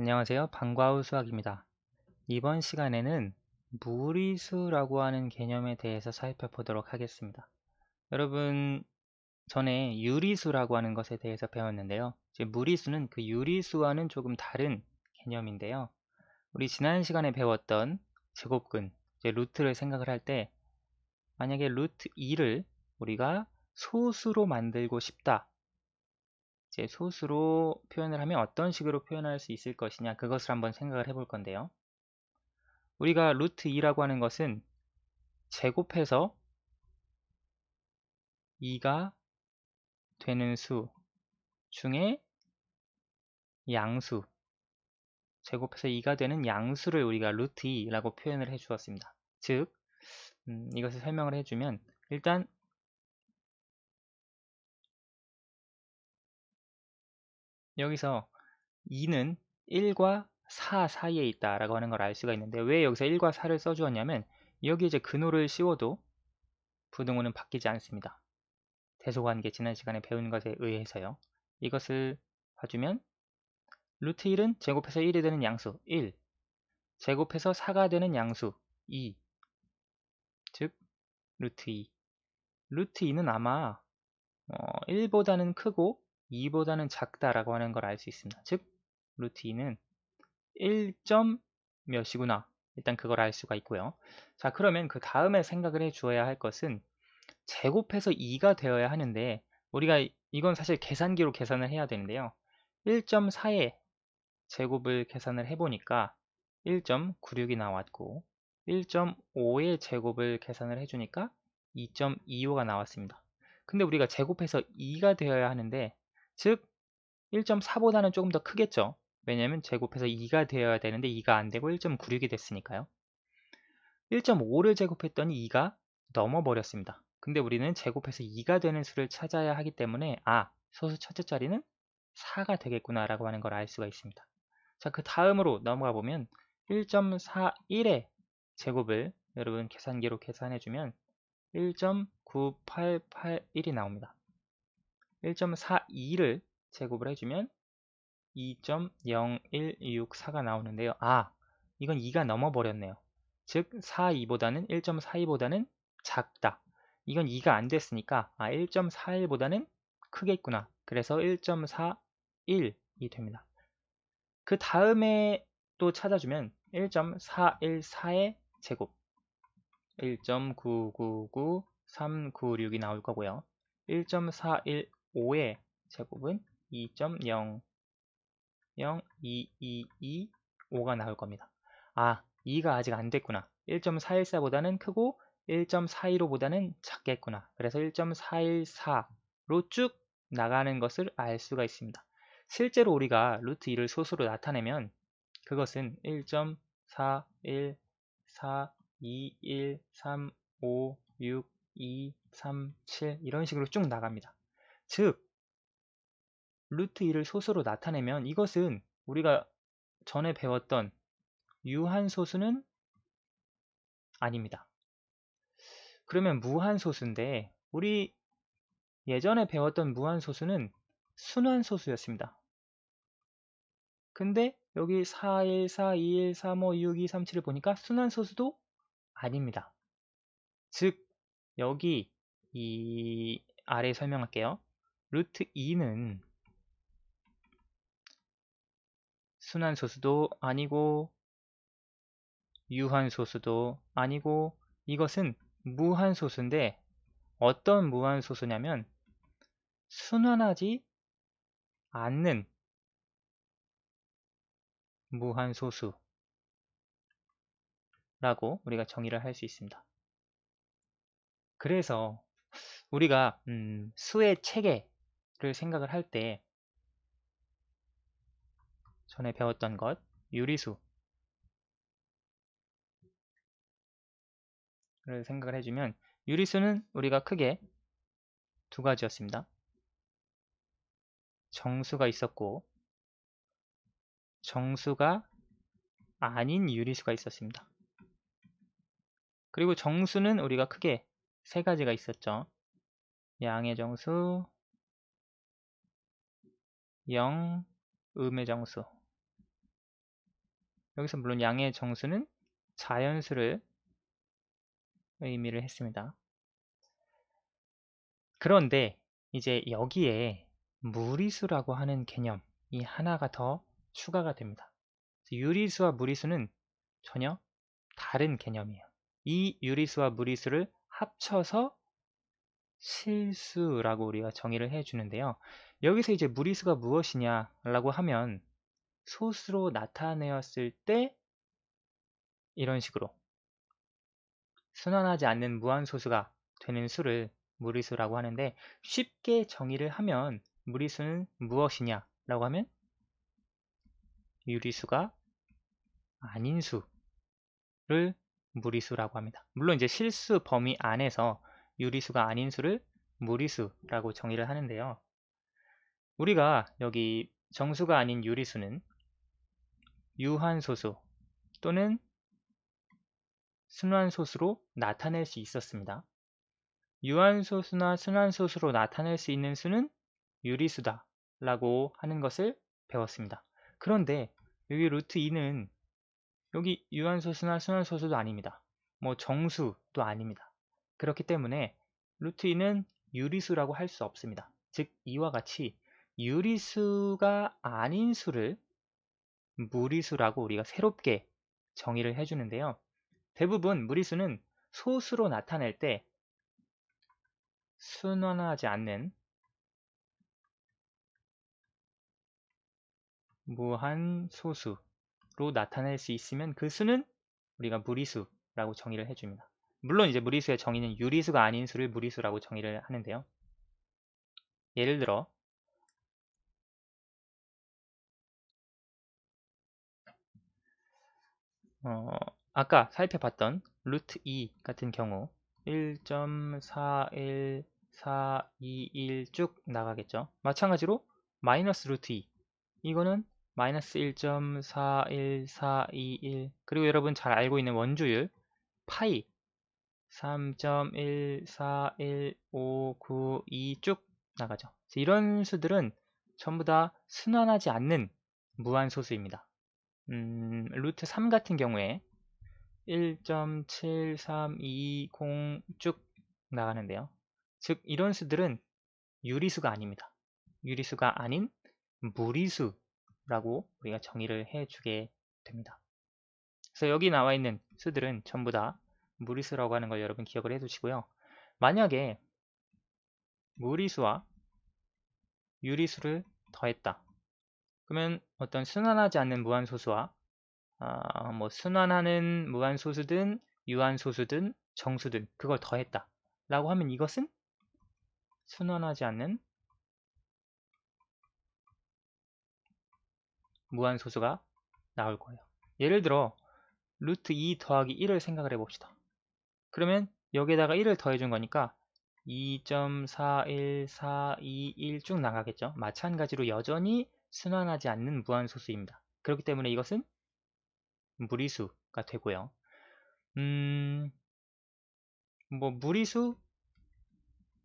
안녕하세요. 방과후 수학입니다. 이번 시간에는 무리수라고 하는 개념에 대해서 살펴보도록 하겠습니다. 여러분 전에 유리수라고 하는 것에 대해서 배웠는데요. 무리수는 그 유리수와는 조금 다른 개념인데요. 우리 지난 시간에 배웠던 제곱근, 루트를 생각을 할 때 만약에 루트 2를 우리가 소수로 만들고 싶다. 이제 소수로 표현을 하면 어떤 식으로 표현할 수 있을 것이냐 그것을 한번 생각을 해볼 건데요. 우리가 루트 2라고 하는 것은 제곱해서 2가 되는 수 중에 양수 제곱해서 2가 되는 양수를 우리가 루트 2라고 표현을 해 주었습니다. 즉 음, 이것을 설명을 해주면 일단 여기서 2는 1과 4 사이에 있다 라고 하는 걸 알 수가 있는데 왜 여기서 1과 4를 써주었냐면 여기 이제 근호를 씌워도 부등호는 바뀌지 않습니다. 대소관계 지난 시간에 배운 것에 의해서요. 이것을 봐주면 루트 1은 제곱해서 1이 되는 양수 1 제곱해서 4가 되는 양수 2 즉 루트 2 루트 2는 아마 어, 1보다는 크고 2보다는 작다라고 하는 걸 알 수 있습니다. 즉 루트 2는 1점 몇이구나. 일단 그걸 알 수가 있고요. 자 그러면 그 다음에 생각을 해 주어야 할 것은 제곱해서 2가 되어야 하는데 우리가 이건 사실 계산기로 계산을 해야 되는데요. 1.4의 제곱을 계산을 해보니까 1.96이 나왔고 1.5의 제곱을 계산을 해주니까 2.25가 나왔습니다. 근데 우리가 제곱해서 2가 되어야 하는데 즉 1.4보다는 조금 더 크겠죠. 왜냐하면 제곱해서 2가 되어야 되는데 2가 안되고 1.96이 됐으니까요. 1.5를 제곱했더니 2가 넘어버렸습니다. 근데 우리는 제곱해서 2가 되는 수를 찾아야 하기 때문에 아 소수 첫째 자리는 4가 되겠구나 라고 하는 걸 알 수가 있습니다. 자 그 다음으로 넘어가 보면 1.41의 제곱을 여러분 계산기로 계산해주면 1.9881이 나옵니다. 1.42를 제곱을 해주면 2.0164가 나오는데요. 아, 이건 2가 넘어버렸네요. 즉, 42보다는 1.42보다는 작다. 이건 2가 안 됐으니까 아, 1.41보다는 크겠구나. 그래서 1.41이 됩니다. 그 다음에 또 찾아주면 1.414의 제곱 1.999396이 나올 거고요. 1.415 5의 제곱은 2.0022225가 나올 겁니다. 아, 2가 아직 안 됐구나. 1.414보다는 크고 1.415보다는 작겠구나. 그래서 1.414로 쭉 나가는 것을 알 수가 있습니다. 실제로 우리가 루트 2를 소수로 나타내면 그것은 1.4142135623 이런 식으로 쭉 나갑니다. 즉 루트 2를 소수로 나타내면 이것은 우리가 전에 배웠던 유한소수는 아닙니다. 그러면 무한소수인데 우리 예전에 배웠던 무한소수는 순환소수였습니다. 근데 여기 4, 1, 4, 2, 1, 3, 5, 6, 2, 3, 7을 보니까 순환소수도 아닙니다. 즉 여기 이 아래 설명할게요. 루트 2는 순환소수도 아니고 유한소수도 아니고 이것은 무한소수인데 어떤 무한소수냐면 순환하지 않는 무한소수라고 우리가 정의를 할 수 있습니다. 그래서 우리가 음, 수의 체계 를 생각을 할 때 전에 배웠던 것 유리수 를 생각을 해주면 유리수는 우리가 크게 두 가지였습니다. 정수가 있었고 정수가 아닌 유리수가 있었습니다. 그리고 정수는 우리가 크게 세 가지가 있었죠. 양의 정수, 0, 음의 정수 여기서 물론 양의 정수는 자연수를 의미를 했습니다. 그런데 이제 여기에 무리수라고 하는 개념이 하나가 더 추가가 됩니다. 유리수와 무리수는 전혀 다른 개념이에요. 이 유리수와 무리수를 합쳐서 실수라고 우리가 정의를 해주는데요. 여기서 이제 무리수가 무엇이냐라고 하면 소수로 나타내었을 때 이런 식으로 순환하지 않는 무한소수가 되는 수를 무리수라고 하는데 쉽게 정의를 하면 무리수는 무엇이냐 라고 하면 유리수가 아닌 수를 무리수라고 합니다. 물론 이제 실수 범위 안에서 유리수가 아닌 수를 무리수라고 정의를 하는데요. 우리가 여기 정수가 아닌 유리수는 유한소수 또는 순환소수로 나타낼 수 있었습니다. 유한소수나 순환소수로 나타낼 수 있는 수는 유리수다 라고 하는 것을 배웠습니다. 그런데 여기 루트 2는 여기 유한소수나 순환소수도 아닙니다. 뭐 정수도 아닙니다. 그렇기 때문에 루트 2는 유리수라고 할 수 없습니다. 즉 이와 같이 유리수가 아닌 수를 무리수라고 우리가 새롭게 정의를 해주는데요. 대부분 무리수는 소수로 나타낼 때 순환하지 않는 무한 소수로 나타낼 수 있으면 그 수는 우리가 무리수라고 정의를 해줍니다. 물론 이제 무리수의 정의는 유리수가 아닌 수를 무리수라고 정의를 하는데요. 예를 들어 어, 아까 살펴봤던 루트 2 같은 경우 1.41421 쭉 나가겠죠. 마찬가지로 마이너스 루트 2 이거는 마이너스 1.41421 그리고 여러분 잘 알고 있는 원주율 파이 3.1415992쭉 나가죠. 이런 수들은 전부 다 순환하지 않는 무한소수입니다. 음, 루트 3 같은 경우에 1.7320 쭉 나가는데요. 즉 이런 수들은 유리수가 아닙니다. 유리수가 아닌 무리수라고 우리가 정의를 해주게 됩니다. 그래서 여기 나와 있는 수들은 전부 다 무리수라고 하는 걸 여러분 기억을 해두시고요. 만약에 무리수와 유리수를 더했다. 그러면 어떤 순환하지 않는 무한소수와 어, 뭐 순환하는 무한소수든 유한소수든 정수든 그걸 더했다. 라고 하면 이것은 순환하지 않는 무한소수가 나올 거예요. 예를 들어 루트 2 더하기 1을 생각을 해봅시다. 그러면 여기에다가 1을 더해준 거니까 2.41421 쭉 나가겠죠. 마찬가지로 여전히 순환하지 않는 무한소수입니다. 그렇기 때문에 이것은 무리수가 되고요. 음, 뭐 무리수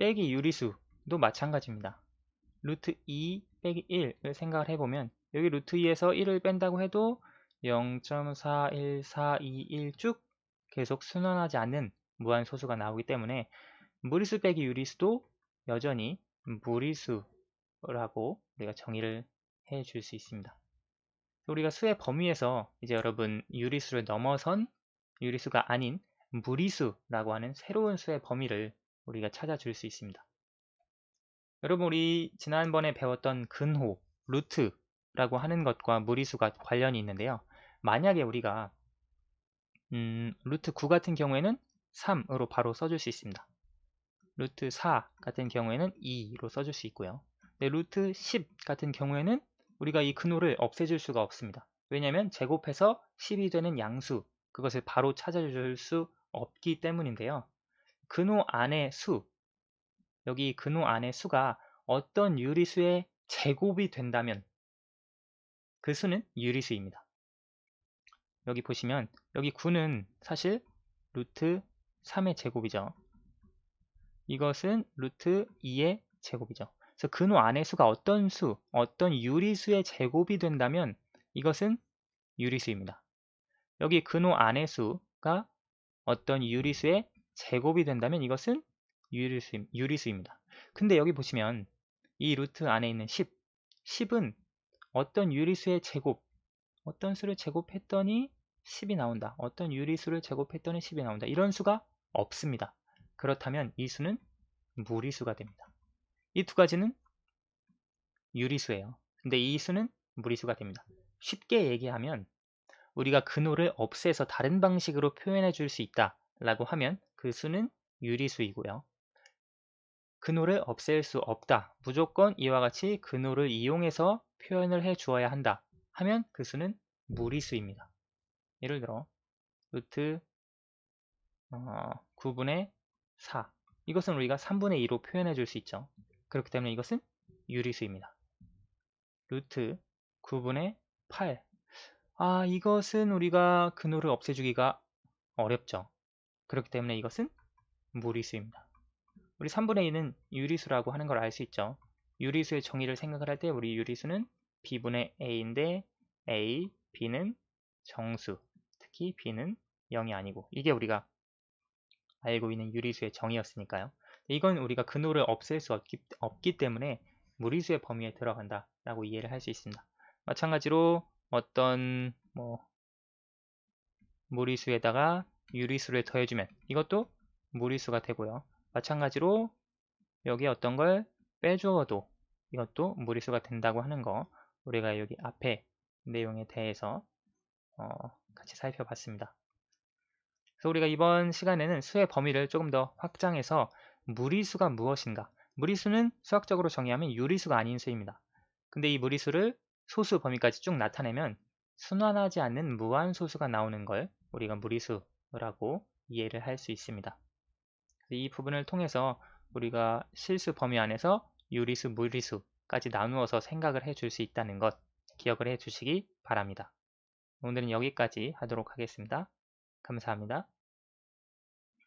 빼기 유리수도 마찬가지입니다. 루트 2 빼기 1을 생각을 해보면 여기 루트 2에서 1을 뺀다고 해도 0.41421 쭉 계속 순환하지 않는 무한소수가 나오기 때문에 무리수 빼기 유리수도 여전히 무리수라고 우리가 정의를 해 줄 수 있습니다. 우리가 수의 범위에서 이제 여러분 유리수를 넘어선 유리수가 아닌 무리수라고 하는 새로운 수의 범위를 우리가 찾아줄 수 있습니다. 여러분 우리 지난번에 배웠던 근호, 루트라고 하는 것과 무리수가 관련이 있는데요. 만약에 우리가 음, 루트 9 같은 경우에는 3으로 바로 써줄 수 있습니다. 루트 4 같은 경우에는 2로 써줄 수 있고요. 네, 루트 10 같은 경우에는 우리가 이 근호를 없애줄 수가 없습니다. 왜냐하면 제곱해서 10이 되는 양수 그것을 바로 찾아줄 수 없기 때문인데요. 근호 안의 수 여기 근호 안의 수가 어떤 유리수의 제곱이 된다면 그 수는 유리수입니다. 여기 보시면 여기 9는 사실 루트 3의 제곱이죠. 이것은 루트 2의 제곱이죠. 그래서 근호 안의 수가 어떤 수, 어떤 유리수의 제곱이 된다면 이것은 유리수입니다. 여기 근호 안의 수가 어떤 유리수의 제곱이 된다면 이것은 유리수, 유리수입니다. 근데 여기 보시면 이 루트 안에 있는 10, 10은 어떤 유리수의 제곱, 어떤 수를 제곱했더니 10이 나온다. 어떤 유리수를 제곱했더니 10이 나온다. 이런 수가 없습니다. 그렇다면 이 수는 무리수가 됩니다. 이 두 가지는 유리수예요. 근데 이 수는 무리수가 됩니다. 쉽게 얘기하면 우리가 근호를 없애서 다른 방식으로 표현해 줄 수 있다 라고 하면 그 수는 유리수이고요. 근호를 없앨 수 없다. 무조건 이와 같이 근호를 이용해서 표현을 해 주어야 한다. 하면 그 수는 무리수입니다. 예를 들어 루트 어, 9분의 4 이것은 우리가 3분의 2로 표현해 줄 수 있죠. 그렇기 때문에 이것은 유리수입니다. 루트 9분의 8 아, 이것은 우리가 근호를 없애주기가 어렵죠. 그렇기 때문에 이것은 무리수입니다. 우리 3분의 2는 유리수라고 하는 걸 알 수 있죠. 유리수의 정의를 생각을 할 때 우리 유리수는 b분의 a인데 a, b는 정수, 특히 b는 0이 아니고 이게 우리가 알고 있는 유리수의 정의였으니까요. 이건 우리가 근호를 없앨 수 없기, 없기 때문에 무리수의 범위에 들어간다 라고 이해를 할 수 있습니다. 마찬가지로 어떤 뭐 무리수에다가 유리수를 더해주면 이것도 무리수가 되고요. 마찬가지로 여기 어떤 걸 빼주어도 이것도 무리수가 된다고 하는 거 우리가 여기 앞에 내용에 대해서 어, 같이 살펴봤습니다. 그래서 우리가 이번 시간에는 수의 범위를 조금 더 확장해서 무리수가 무엇인가 무리수는 수학적으로 정의하면 유리수가 아닌 수입니다. 근데 이 무리수를 소수 범위까지 쭉 나타내면 순환하지 않는 무한소수가 나오는 걸 우리가 무리수라고 이해를 할 수 있습니다. 이 부분을 통해서 우리가 실수 범위 안에서 유리수, 무리수까지 나누어서 생각을 해줄 수 있다는 것 기억을 해 주시기 바랍니다. 오늘은 여기까지 하도록 하겠습니다. 감사합니다.